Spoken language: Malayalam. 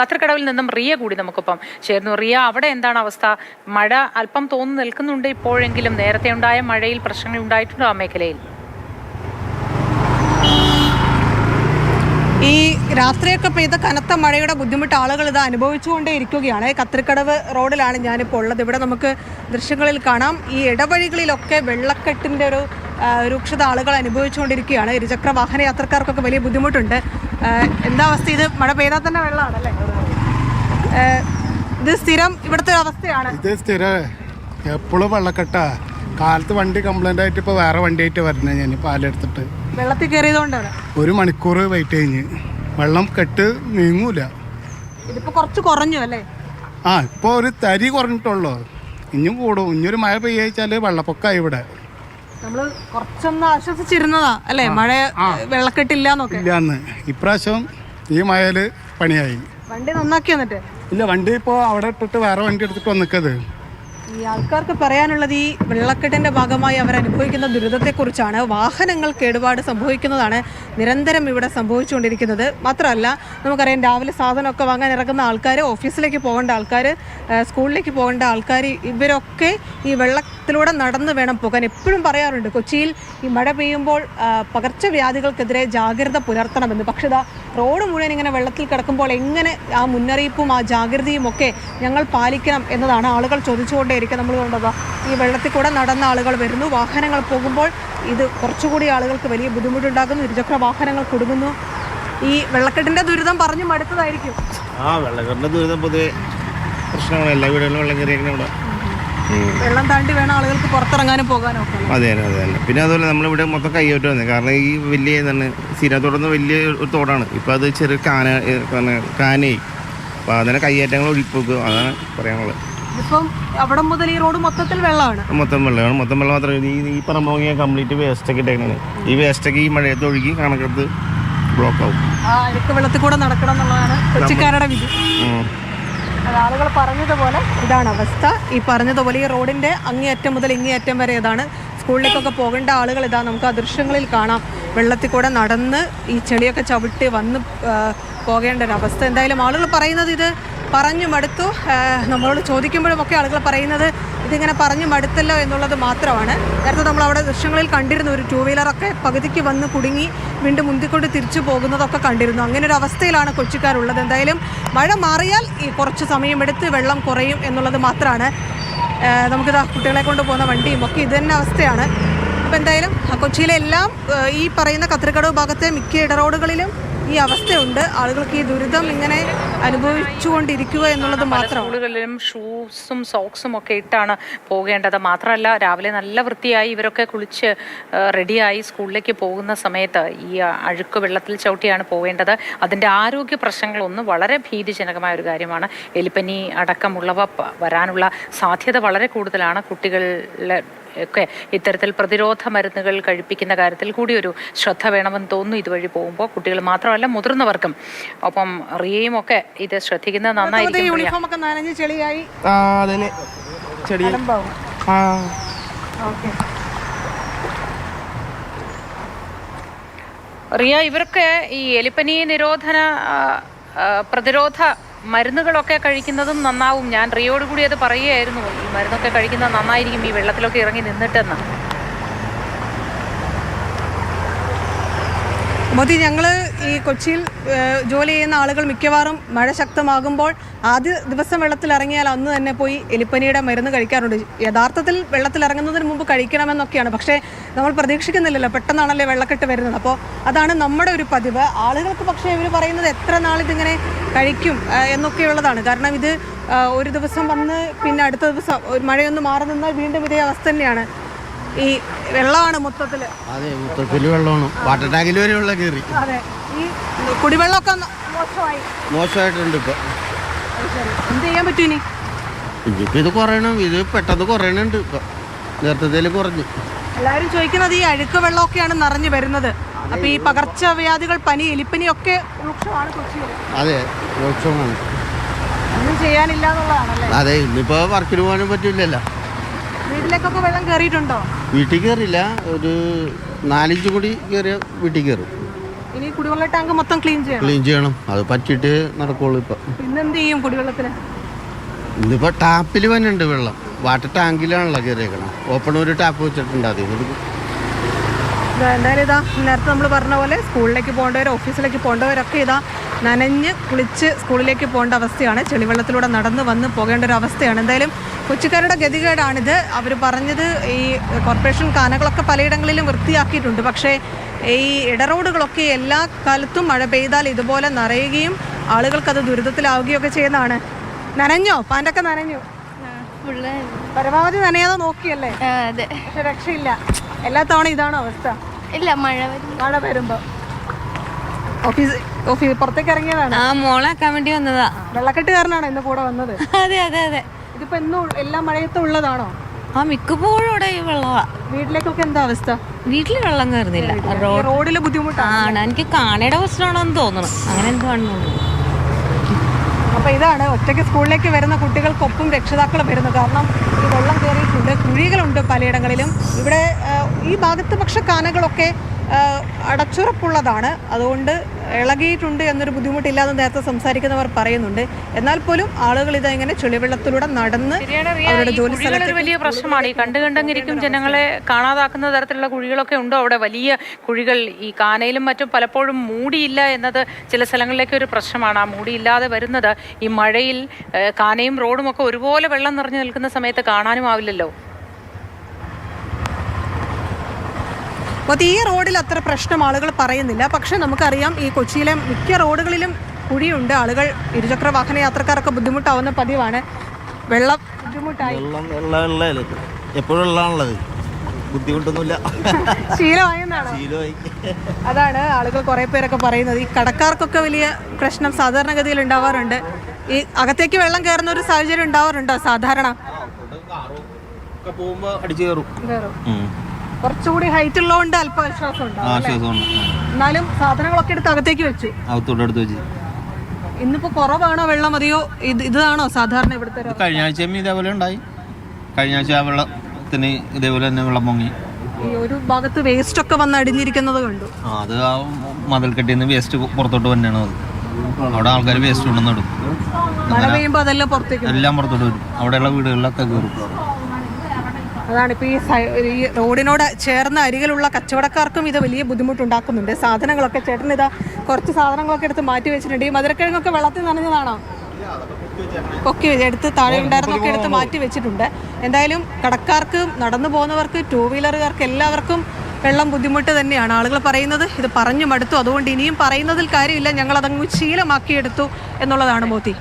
കത്തർക്കടവിൽ നിന്നും റിയ കൂടി നമുക്കിപ്പം ചേർന്നു. റിയ അവിടെ എന്താണ് അവസ്ഥ? മഴ അല്പം തോന്നു നിൽക്കുന്നുണ്ട് ഇപ്പോഴെങ്കിലും. നേരത്തെ ഉണ്ടായ മഴയിൽ പ്രശ്നങ്ങൾ ഉണ്ടായിട്ടുണ്ടോ ആ മേഖലയിൽ? ഈ രാത്രിയൊക്കെ പെയ്ത കനത്ത മഴയുടെ ബുദ്ധിമുട്ട് ആളുകൾ ഇത് അനുഭവിച്ചുകൊണ്ടേ ഇരിക്കുകയാണ്. കത്തിരിക്കടവ് റോഡിലാണ് ഞാനിപ്പോൾ ഉള്ളത്. ഇവിടെ നമുക്ക് ദൃശ്യങ്ങളിൽ കാണാം. ഈ ഇടവഴികളിലൊക്കെ വെള്ളക്കെട്ടിന്റെ ഒരു രൂക്ഷത ആളുകൾ അനുഭവിച്ചുകൊണ്ടിരിക്കുകയാണ്. ഇരുചക്ര വാഹന യാത്രക്കാർക്കൊക്കെ വലിയ ബുദ്ധിമുട്ടുണ്ട്. എന്താ അവസ്ഥ? ഇത് മഴ പെയ്താൽ തന്നെ വെള്ളമാണല്ലേ? ഇത് സ്ഥിരം ഇവിടുത്തെ അവസ്ഥയാണ്. ഇത് സ്ഥിര എപ്പോഴും വെള്ളക്കെട്ടാ. കാലത്ത് വണ്ടി കംപ്ലൈന്റ് ആയിട്ട് ഇപ്പൊ വേറെ വണ്ടി ആയിട്ട് വരണേ ഞാൻ പാലെടുത്തിട്ട്. വെള്ളത്തിൽ കയറിയതുകൊണ്ടാണ് ഒരു മണിക്കൂർ വെയിറ്റ് കഴിഞ്ഞ്. വെള്ളം കെട്ട് നീങ്ങൂല. ഇതിപ്പോ കുറച്ച് കുറഞ്ഞു അല്ലേ? ആ ഇപ്പോൾ ഒരു തരി കുറഞ്ഞിട്ടുള്ളൂ. ഇനിയും കൂടും. ഇനിയൊരു മഴ പെയ്യാച്ചാൽ വെള്ളപ്പൊക്കമായി ഇവിടെ. നമ്മൾ കുറച്ചൊന്ന് ആശ്വസിച്ചിരുന്നതാ അല്ലേ? മഴ വെള്ളക്കെട്ടില്ല ഇല്ലാന്ന്. ഇപ്രാവശ്യം ഈ മഴയിൽ പണിയായി. വണ്ടി നന്നാക്കി വന്നിട്ട് ഇല്ല വണ്ടി ഇപ്പോ അവിടെ ഇട്ടിട്ട് വേറെ വണ്ടി എടുത്തിട്ട് വന്നിക്കത്. ഈ ആൾക്കാർക്ക് പറയാനുള്ളത് ഈ വെള്ളക്കെട്ടിന്റെ ഭാഗമായി അവർ അനുഭവിക്കുന്ന ദുരിതത്തെക്കുറിച്ചാണ്. വാഹനങ്ങൾ കേടുപാട് സംഭവിക്കുന്നതാണ് നിരന്തരം ഇവിടെ സംഭവിച്ചുകൊണ്ടിരിക്കുന്നത്. മാത്രമല്ല നമുക്കറിയാം രാവിലെ സാധനമൊക്കെ വാങ്ങാൻ ഇറങ്ങുന്ന ആൾക്കാർ ഓഫീസിലേക്ക് പോകേണ്ട ആൾക്കാർ സ്കൂളിലേക്ക് പോകേണ്ട ആൾക്കാർ ഇവരൊക്കെ ഈ വെള്ളത്തിലൂടെ നടന്ന് വേണം പോകാൻ. എപ്പോഴും പറയാറുണ്ട് കൊച്ചിയിൽ ഈ മഴ പെയ്യുമ്പോൾ പകർച്ചവ്യാധികൾക്കെതിരെ ജാഗ്രത പുലർത്തണമെന്ന്. പക്ഷേ ഇതാ റോഡ് മുഴുവൻ ഇങ്ങനെ വെള്ളത്തിൽ കിടക്കുമ്പോൾ എങ്ങനെ ആ മുന്നറിയിപ്പും ആ ജാഗ്രതയും ഒക്കെ ഞങ്ങൾ പാലിക്കണം എന്നതാണ് ആളുകൾ ചോദിച്ചുകൊണ്ടേയിരിക്കുക നമ്മൾ കണ്ടത് ഈ വെള്ളത്തിൽ കൂടെ നടന്ന ആളുകൾ വരുന്നു. വാഹനങ്ങൾ പോകുമ്പോൾ ഇത് കുറച്ചുകൂടി ആളുകൾക്ക് വലിയ ബുദ്ധിമുട്ടുണ്ടാകുന്നു ഇരുചക്ര വാഹനങ്ങൾ കുടുങ്ങുന്നു. ഈ വെള്ളക്കെട്ടിന്റെ ദുരിതം പറഞ്ഞു മടുത്തതായിരിക്കും. ആ വെള്ളക്കെട്ടിന്റെ ദുരിതം പൊതുവെ പ്രശ്നമാണ് എല്ലാ വീടുകളിലും വെള്ളം കയറിയേക്കണം ഇവിടെ. വെള്ളം താണ്ടി വേണം ആളുകൾക്ക് പുറത്തിറങ്ങാനും പോകാനും അതെ അതെ അതെ തന്നെ പിന്നെ അതുപോലെ നമ്മളിവിടെ മൊത്തം കൈയോട്ട് വന്നത് കാരണം ഈ വലിയ എന്താണ് സീനാത്തോടുന്ന വലിയ ഒരു തോടാണ്. ഇപ്പോൾ അത് ചെറിയ കാന കാനയായി അപ്പോൾ അതിനെ കൈയേറ്റങ്ങൾ ഒഴിപ്പോക്കും അതാണ് പറയാനുള്ളത്. ഇപ്പം അവിടെ മുതൽ ഈ റോഡ് മൊത്തത്തിൽ വെള്ളമാണ്. മൊത്തം വെള്ളമാണ്. മൊത്തം വെള്ളം മാത്രമേ ഈ ഈ കംപ്ലീറ്റ് വേസ്റ്റൊക്കെ ഇട്ടേക്കണേ. ഈ വേസ്റ്റൊക്കെ ഈ മഴയത്ത് ഒഴുകി കണക്കത്ത് ബ്ലോക്ക് ആവും. ആ അഴുക്ക് വെള്ളത്തിൽ കൂടെ നടക്കണം എന്നുള്ളതാണ് കൊച്ചിക്കാരുടെ വിധി. ആളുകൾ പറഞ്ഞതുപോലെ ഇതാണ് അവസ്ഥ. ഈ പറഞ്ഞതുപോലെ ഈ റോഡിന്റെ അങ്ങേയറ്റം മുതൽ ഇങ്ങേയറ്റം വരെ ഇതാണ്. സ്കൂളിലേക്കൊക്കെ പോകേണ്ട ആളുകൾ ഇതാ നമുക്ക് ആ ദൃശ്യങ്ങളിൽ കാണാം. വെള്ളത്തിൽ കൂടെ നടന്ന് ഈ ചെളിയൊക്കെ ചവിട്ടി വന്ന് പോകേണ്ട ഒരു അവസ്ഥ. എന്തായാലും ആളുകൾ പറയുന്നത് ഇത് പറഞ്ഞു മടുത്തു നമ്മളോട് ചോദിക്കുമ്പോഴുമൊക്കെ ആളുകൾ പറയുന്നത് ഇതിങ്ങനെ പറഞ്ഞു മടുത്തല്ലോ എന്നുള്ളത് മാത്രമാണ്. നേരത്തെ നമ്മൾ അവിടെ ദൃശ്യങ്ങളിൽ കണ്ടിരുന്നു. ഒരു ടൂ വീലറൊക്കെ പകുതിക്ക് വന്ന് കുടുങ്ങി വീണ്ടും മുന്തിക്കൊണ്ട് തിരിച്ചു പോകുന്നതൊക്കെ കണ്ടിരുന്നു. അങ്ങനെ ഒരു അവസ്ഥയിലാണ് കൊച്ചിക്കാരുള്ളത് എന്തായാലും മഴ മാറിയാൽ ഈ കുറച്ച് സമയമെടുത്ത് വെള്ളം കുറയും എന്നുള്ളത് മാത്രമാണ്. നമുക്കിത് കുട്ടികളെ കൊണ്ട് പോകുന്ന വണ്ടിയും ഒക്കെ ഇത് തന്നെ അവസ്ഥയാണ്. അപ്പോൾ എന്തായാലും കൊച്ചിയിലെ എല്ലാം ഈ പറയുന്ന കത്തിരിക്കടവ് ഭാഗത്തെ മിക്ക ഇടറോഡുകളിലും ഈ അവസ്ഥയുണ്ട്. ആളുകൾക്ക് ഈ ദുരിതം ഇങ്ങനെ അനുഭവിച്ചുകൊണ്ടിരിക്കുക എന്നുള്ളത് മാത്രം. സ്കൂളുകളിലും ഷൂസും സോക്സും ഒക്കെ ഇട്ടാണ് പോകേണ്ടത്. മാത്രമല്ല രാവിലെ നല്ല വൃത്തിയായി ഇവരൊക്കെ കുളിച്ച് റെഡിയായി സ്കൂളിലേക്ക് പോകുന്ന സമയത്ത് ഈ അഴുക്ക് വെള്ളത്തിൽ ചവിട്ടിയാണ് പോകേണ്ടത്. അതിന്റെ ആരോഗ്യ പ്രശ്നങ്ങളൊന്നും വളരെ ഭീതിജനകമായ ഒരു കാര്യമാണ്. എലിപ്പനി അടക്കമുള്ളവ വരാനുള്ള സാധ്യത വളരെ കൂടുതലാണ് കുട്ടികളിലെ ഒക്കെ ഇത്തരത്തിൽ പ്രതിരോധ മരുന്നുകൾ കഴിപ്പിക്കുന്ന കാര്യത്തിൽ കൂടി ഒരു ശ്രദ്ധ വേണമെന്ന് തോന്നുന്നു ഇതുവഴി പോകുമ്പോൾ. കുട്ടികൾ മാത്രമല്ല മുതിർന്നവർക്കും. ഒപ്പം റിയയും ഒക്കെ ഇത് ശ്രദ്ധിക്കുന്നത് നന്നായിരിക്കും പ്രിയ. യൂണിഫോം ഒക്കെ നനഞ്ഞ് ചെളിയായി. ആ അതന്നെ. ചെടി. അലമ്പാവും. ആ. ഓക്കെ. റിയ ഇവർക്ക് ഈ എലിപ്പനി നിരോധന ആ, ആ, പ്രതിരോധ മരുന്നുകളൊക്കെ കഴിക്കുന്നതും നന്നാവും. ഞാൻ റിയോട് കൂടി അത് പറയുകയായിരുന്നു. ഈ മരുന്നൊക്കെ കഴിക്കുന്നത് നന്നായിരിക്കും. ഈ വെള്ളത്തിലൊക്കെ ഇറങ്ങി നിന്നിട്ടെന്ന്. മോദി ഞങ്ങൾ ഈ കൊച്ചിയിൽ ജോലി ചെയ്യുന്ന ആളുകൾ മിക്കവാറും മഴ ശക്തമാകുമ്പോൾ ആദ്യ ദിവസം വെള്ളത്തിലിറങ്ങിയാൽ അന്ന് തന്നെ പോയി എലിപ്പനിയുടെ മരുന്ന് കഴിക്കാറുണ്ട്. യഥാർത്ഥത്തിൽ വെള്ളത്തിലിറങ്ങുന്നതിന് മുമ്പ് കഴിക്കണമെന്നൊക്കെയാണ്. പക്ഷേ നമ്മൾ പ്രതീക്ഷിക്കുന്നില്ലല്ലോ പെട്ടെന്നാണല്ലേ വെള്ളക്കെട്ട് വരുന്നത്. അപ്പോൾ അതാണ് നമ്മുടെ ഒരു പതിവ്. ആളുകൾക്ക് പക്ഷേ ഇവർ പറയുന്നത് എത്ര നാളിതിങ്ങനെ കഴിക്കും എന്നൊക്കെയുള്ളതാണ്. കാരണം ഇത് ഒരു ദിവസം വന്ന് പിന്നെ അടുത്ത ദിവസം മഴയൊന്ന് മാറി നിന്നാൽ വീണ്ടും ഇതേ അവസ്ഥ തന്നെയാണ്. ഈ വെള്ളമാണ് മൊത്തത്തിൽ അതെ മൊത്തത്തിൽ വെള്ളമാണ്. വാട്ടർ ടാങ്കിൽ വരെ വെള്ളം കയറി. അതെ ഈ കുടിവെള്ളമൊക്കെ മോശമായി. മോശമായിട്ടുണ്ട് ഇപ്പൊ. എന്ത് ചെയ്യാൻ പറ്റും ഇനി? ഇനിയിപ്പോ ഇത് കുറയണം. ഇത് പെട്ടെന്ന് കുറയണുണ്ട് ഇപ്പൊ. നേരത്തെ കുറഞ്ഞു. എല്ലാവരും ചോദിക്കുന്നത് ഈ അഴുക്ക് വെള്ളമൊക്കെയാണ് നിറഞ്ഞു വരുന്നത്. അപ്പൊ ഈ പകർച്ചവ്യാധികൾ പനി എലിപ്പനി ഒക്കെ രൂക്ഷമാണ് കൊച്ചിയിൽ അതെ രൂക്ഷമാണ്. ഒന്നും ചെയ്യാനില്ല എന്നുള്ളതാണല്ലേ അതെ ഇന്നിപ്പോ വർക്കിന് പോകാനും പറ്റില്ലല്ലോ വീട്ടിലേക്കൊക്കെ വെള്ളം കയറിയിട്ടുണ്ടോ വീട്ടിൽ കയറില്ല ഒരു നാലിഞ്ച് കൂടി കയറിയ വീട്ടിൽ കയറും ഇനി കുടിവെള്ള ടാങ്ക് മൊത്തം ക്ലീൻ ചെയ്യണം. ക്ലീൻ ചെയ്യണം. അത് പറ്റിയിട്ട് നടക്കുള്ളൂ ഇപ്പം. പിന്നെന്ത് ചെയ്യും കുടിവെള്ളത്തിന്? ഇന്നിപ്പോൾ ടാപ്പിൽ വന്നുണ്ട് വെള്ളം. വാട്ടർ ടാങ്കിലാണല്ലോ കയറിയേക്കണം ഓപ്പൺ ഒരു ടാപ്പ് വെച്ചിട്ടുണ്ട് അതിൽ എന്തായാലും ഇതാ നേരത്തെ നമ്മൾ പറഞ്ഞ പോലെ സ്കൂളിലേക്ക് പോകേണ്ടവർ ഓഫീസിലേക്ക് പോകേണ്ടവരൊക്കെ ഇതാ നനഞ്ഞ് കുളിച്ച് സ്കൂളിലേക്ക് പോകേണ്ട അവസ്ഥയാണ്. ചെളിവെള്ളത്തിലൂടെ നടന്ന് വന്ന് പോകേണ്ട ഒരു അവസ്ഥയാണ്. എന്തായാലും കൊച്ചിക്കാരുടെ ഗതികേടാണിത്. അവർ പറഞ്ഞത് ഈ കോർപ്പറേഷൻ കാനകളൊക്കെ പലയിടങ്ങളിലും വൃത്തിയാക്കിയിട്ടുണ്ട്. പക്ഷേ ഈ ഇടറോഡുകളൊക്കെ എല്ലാ കാലത്തും മഴ പെയ്താൽ ഇതുപോലെ നിറയുകയും ആളുകൾക്കത് ദുരിതത്തിലാവുകയൊക്കെ ചെയ്യുന്നതാണ്. നനഞ്ഞോ? പാന്റൊക്കെ നനഞ്ഞു? പരമാവധി നനയാതെ നോക്കിയല്ലേ? പക്ഷെ രക്ഷയില്ല. എല്ലാ തവണ ഇതാണോ അവസ്ഥ? ഇല്ല മഴ മഴ വരുമ്പോ. ഓഫീസ് ഓഫീസ് പുറത്തേക്ക് ഇറങ്ങിയതാണ്. ആ മോളാക്കാൻ വേണ്ടി വന്നതാ. വെള്ളക്കെട്ടുകാരനാണോ ഇന്ന് കൂടെ വന്നത്. അതെ അതെ അതെ. ഇതിപ്പോ എന്നും എല്ലാ മഴയത്തും ഉള്ളതാണോ? ആ മിക്കപ്പോഴും ഇവിടെ ഈ വെള്ളമാ വീട്ടിലേക്കൊക്കെ എന്താ അവസ്ഥ? വീട്ടിൽ വെള്ളം കയറുന്നില്ല ഈ റോഡിൽ ബുദ്ധിമുട്ടാണ് എനിക്ക് കാണയുടെ പ്രശ്നമാണോന്ന് തോന്നണം അങ്ങനെ എന്തോ ആണെന്ന് തോന്നുന്നു അപ്പൊ ഇതാണ് ഒറ്റയ്ക്ക് സ്കൂളിലേക്ക് വരുന്ന കുട്ടികൾക്കൊപ്പം രക്ഷിതാക്കൾ വരുന്നത്. കാരണം ഈ വെള്ളം കയറിയിട്ടുണ്ട് കുഴികളുണ്ട് പലയിടങ്ങളിലും. ഇവിടെ ഈ ഭാഗത്ത് പക്ഷെ കാനകളൊക്കെ അടച്ചുറപ്പുള്ളതാണ്. അതുകൊണ്ട് ഇളകിയിട്ടുണ്ട് എന്നൊരു ബുദ്ധിമുട്ടില്ലാതെ നേരത്തെ സംസാരിക്കുന്നവർ പറയുന്നുണ്ട്. എന്നാൽ പോലും ആളുകൾ ഇതെങ്ങനെ ചെളിവെള്ളത്തിലൂടെ നടന്ന് അവരുടെ ജോലി സ്ഥലത്ത് വലിയ പ്രശ്നമാണ്. ഈ കണ്ടു കണ്ടങ്ങിരിക്കും ജനങ്ങളെ കാണാതാക്കുന്ന തരത്തിലുള്ള കുഴികളൊക്കെ ഉണ്ടോ അവിടെ? വലിയ കുഴികൾ ഈ കാനയിലും മറ്റും പലപ്പോഴും മൂടിയില്ല എന്നത് ചില സ്ഥലങ്ങളിലേക്ക് ഒരു പ്രശ്നമാണ്. ആ മൂടിയില്ലാതെ വരുന്നത് ഈ മഴയിൽ കാനയും റോഡും ഒക്കെ ഒരുപോലെ വെള്ളം നിറഞ്ഞു നിൽക്കുന്ന സമയത്ത് കാണാനും ആവില്ലല്ലോ. അപ്പോൾ ഈ റോഡിൽ അത്ര പ്രശ്നം ആളുകൾ പറയുന്നില്ല. പക്ഷെ നമുക്കറിയാം ഈ കൊച്ചിയിലെ മിക്ക റോഡുകളിലും കുഴിയുണ്ട്. ആളുകൾ ഇരുചക്ര വാഹന യാത്രക്കാരൊക്കെ ബുദ്ധിമുട്ടാവുന്ന പതിവാണ്. വെള്ളം ബുദ്ധിമുട്ടായി. എപ്പോഴും വെള്ളമാണുള്ളത്. ബുദ്ധിമുട്ടൊന്നുമില്ല. ശീലമായെന്നാണ്? ശീലമായി. അതാണ് ആളുകൾ കുറേ പേരൊക്കെ പറയുന്നത്. ഈ കടക്കാർക്കൊക്കെ വലിയ പ്രശ്നം സാധാരണഗതിയിൽ ഉണ്ടാവാറുണ്ട്. ഈ അകത്തേക്ക് വെള്ളം കയറുന്ന ഒരു സാഹചര്യം ഉണ്ടാവാറുണ്ടോ സാധാരണ? ഒക്കെ പോകുമ്പോൾ അടിച്ചു കയറും. കയറും. കുറച്ചുകൂടി ഹൈറ്റ് ഉള്ളതുകൊണ്ട് അല്പ ഉണ്ടാവും? ആശ്വാസമാണ് എന്നാലും സാധനങ്ങളൊക്കെ എടുത്ത് അകത്തേക്ക് വെച്ചു. അകത്തോട്ട് വെച്ച്. ഇന്നിപ്പോ കുറവാണോ വെള്ളം? അതെയോ? ഇത് ഇതാണോ സാധാരണ ഇവിടുത്തെ കഴിഞ്ഞ ആഴ്ചയും ഇതേപോലെ ഉണ്ടായി. കഴിഞ്ഞ ആഴ്ച ആ വെള്ളത്തിന് ഇതേപോലെ തന്നെ വെള്ളം പൊങ്ങി. ഈ ഒരു ഭാഗത്ത് വേസ്റ്റ് ഒക്കെ വന്ന് അടിഞ്ഞിരിക്കുന്നത് കണ്ടു. അത് ആ മതിൽ നിന്ന് വേസ്റ്റ് പുറത്തോട്ട് തന്നെയാണ് അത്. അവിടെ ആൾക്കാർ വേസ്റ്റ് ഉണ്ടെന്ന് ഇടും. മഴ പെയ്യുമ്പോൾ അതെല്ലാം പുറത്തേക്ക് എല്ലാം പുറത്തോട്ട് വരും. അവിടെയുള്ള വീടുകളിലൊക്കെ കയറും അതാണ് ഇപ്പോൾ ഈ ഈ റോഡിനോട് ചേർന്ന അരികിലുള്ള കച്ചവടക്കാർക്കും ഇത് വലിയ ബുദ്ധിമുട്ടുണ്ടാക്കുന്നുണ്ട്. സാധനങ്ങളൊക്കെ ചേട്ടൻ ഇതാ കുറച്ച് സാധനങ്ങളൊക്കെ എടുത്ത് മാറ്റി വെച്ചിട്ടുണ്ട്. ഈ മധുരക്കിഴങ്ങൊക്കെ വെള്ളത്തിൽ നനഞ്ഞതാണോ? ഒക്കെ എടുത്ത് താഴെ ഉണ്ടായിരുന്നൊക്കെ എടുത്ത് മാറ്റി വെച്ചിട്ടുണ്ട്. എന്തായാലും കടക്കാർക്ക് നടന്നു പോകുന്നവർക്ക് ടൂ വീലറുകാർക്ക് എല്ലാവർക്കും വെള്ളം ബുദ്ധിമുട്ട് തന്നെയാണ്. ആളുകൾ പറയുന്നത് ഇത് പറഞ്ഞു മടുത്തു. അതുകൊണ്ട് ഇനിയും പറയുന്നതിൽ കാര്യമില്ല. ഞങ്ങൾ അതങ്ങ് ശീലമാക്കിയെടുത്തു എന്നുള്ളതാണ് മോത്തി